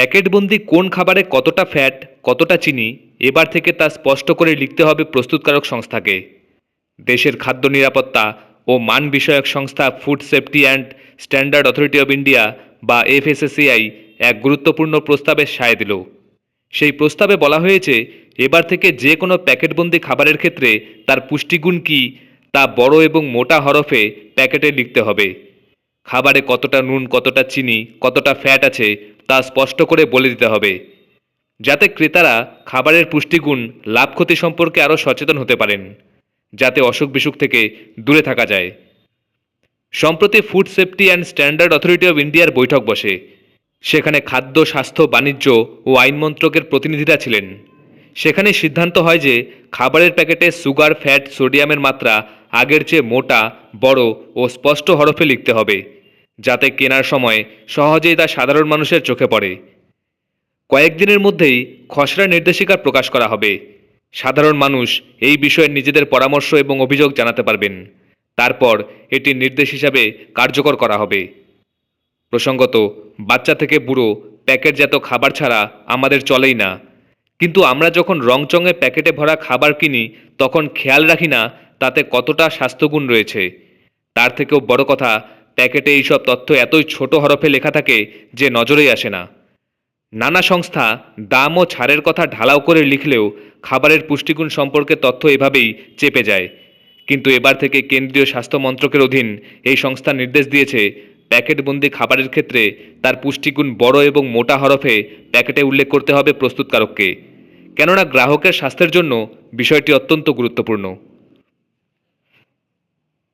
প্যাকেটবন্দি কোন খাবারে কতটা ফ্যাট, কতটা চিনি, এবার থেকে তা স্পষ্ট করে লিখতে হবে প্রস্তুতকারক সংস্থাকে। দেশের খাদ্য নিরাপত্তা ও মান বিষয়ক সংস্থা food safety and standard authority of India বা এফএসএসিআই এক গুরুত্বপূর্ণ প্রস্তাবে সায় দিল। সেই প্রস্তাবে বলা হয়েছে, এবার থেকে যে কোনো প্যাকেটবন্দি খাবারের ক্ষেত্রে তার পুষ্টিগুণ কী, তা বড় এবং মোটা হরফে প্যাকেটে লিখতে হবে। খাবারে কতটা নুন, কতটা চিনি, কতটা ফ্যাট আছে তা স্পষ্ট করে বলে দিতে হবে। যাতে ক্রেতারা খাবারের পুষ্টিগুণ, লাভ ক্ষতি সম্পর্কে আরও সচেতন হতে পারেন, যাতে অসুখ বিসুখ থেকে দূরে থাকা যায়। সম্প্রতি food safety and standard authority of ইন্ডিয়ার বৈঠক বসে, সেখানে খাদ্য, স্বাস্থ্য, বাণিজ্য ও আইন মন্ত্রকের প্রতিনিধিরা ছিলেন। সেখানে সিদ্ধান্ত হয় যে খাবারের প্যাকেটে সুগার ফ্যাট সোডিয়ামের মাত্রা আগের চেয়ে মোটা, বড় ও স্পষ্ট হরফে লিখতে হবে। যাতে কেনার সময় সহজেই তা সাধারণ মানুষের চোখে পড়ে। কয়েকদিনের মধ্যেই খসড়া নির্দেশিকা প্রকাশ করা হবে। সাধারণ মানুষ এই বিষয়ে নিজেদের পরামর্শ এবং অভিযোগ জানাতে পারবেন। তারপর এটি নির্দেশ হিসাবে কার্যকর করা হবে। প্রসঙ্গত, বাচ্চা থেকে বুড়ো প্যাকেটজাত খাবার ছাড়া আমাদের চলেই না। কিন্তু আমরা যখন রংচঙে প্যাকেটে ভরা খাবার কিনি, তখন খেয়াল রাখি না তাতে কতটা স্বাস্থ্যগুণ রয়েছে। তার থেকেও বড় কথা প্যাকেটে এইসব তথ্য এতই ছোট হরফে লেখা থাকে যে নজরেই আসে না। নানা সংস্থা দাম ও ছাড়ের কথা ঢালাও করে লিখলেও খাবারের পুষ্টিগুণ সম্পর্কে তথ্য এভাবেই চেপে যায়। কিন্তু এবার থেকে কেন্দ্রীয় স্বাস্থ্য মন্ত্রকের অধীন এই সংস্থা নির্দেশ দিয়েছে, প্যাকেটবন্দি খাবারের ক্ষেত্রে তার পুষ্টিগুণ বড় এবং মোটা হরফে প্যাকেটে উল্লেখ করতে হবে প্রস্তুতকারককে। কেননা গ্রাহকের স্বাস্থ্যের জন্য বিষয়টি অত্যন্ত গুরুত্বপূর্ণ।